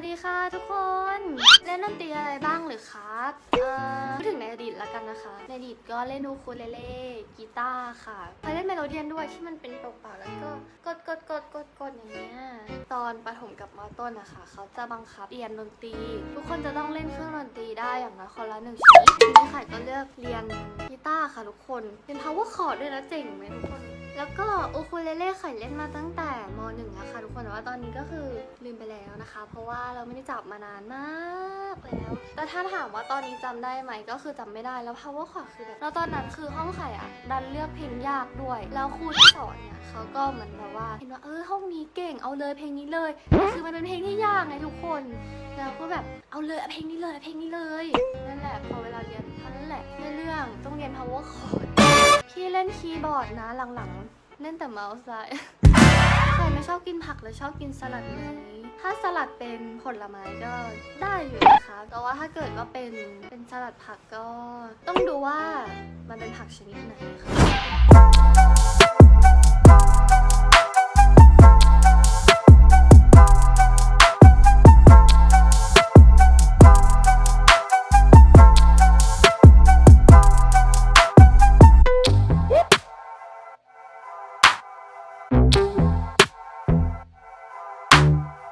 วัสดีค่ะทุกคน เล่นดนตรีอะไรบ้างหรือครับเอ่อพูดถึงในอดีตแล้วกันนะคะ ในอดีตก็เล่นอูคูเลเล่กีตาร์ค่ะเคยเล่นเมโลเดียนด้วยที่มันเป็นเปล่าๆแล้วก็กดกดกดกดกดอย่างเงี้ยตอนประถมกับมต้นนะคะเขาจะบังคับเรียนดนตรี ทุกคนจะต้องเล่นเครื่องดนตรีได้อย่างน้อยคนละหนึ่งชิ้นทีนี้ไข่ก็เลือกเรียนกีตาร์ค่ะทุกคนเป็น power chord ด้วยนะเจ๋งไหมทุกคนแล้วก็อูคูเลเล่ไข่เล่นมาตั้งแต่มหนึ่งอะค่ะทุกคนแต่ว่าตอนนี้ก็คือลืมไปแล้ว นะคะ เพราะว่าเราไม่ได้จับมานานมากแล้วแต่ถ้าถามว่าตอนนี้จำได้ไหมก็คือจำไม่ได้แล้ว power chord คือแบบแล้วตอนนั้นคือห้องไข่อะดันเลือกเพลงยากด้วย แล้วครูที่สอนเนี่ยเขาก็เหมือนแบบว่าเห็นว่าเออห้องนี้เก่งเอาเลยเพลงนี้เลยแต่คือมันเป็นเพลงที่ยากไงทุกคนแล้วก็แบบเอาเลยเพลงนี้เลยเพลงนี้เลยนั่นแหละพอเวลาเรียนเท่านั้นแหละไม่เรื่องต้องเรียน power chord พี่เล่นคีย์บอร์ดนะหลังๆ เล่นแต่เมาส์ซ้ายใครไม่ชอบกินผักหรือชอบกินสลัดไหม ถ้าสลัดเป็นผลไม้ก็ได้อยู่นะคะแต่ว่าถ้าเกิดว่าเป็นเป็นสลัดผักก็ต้องดูว่ามันเป็นผักชนิดไหน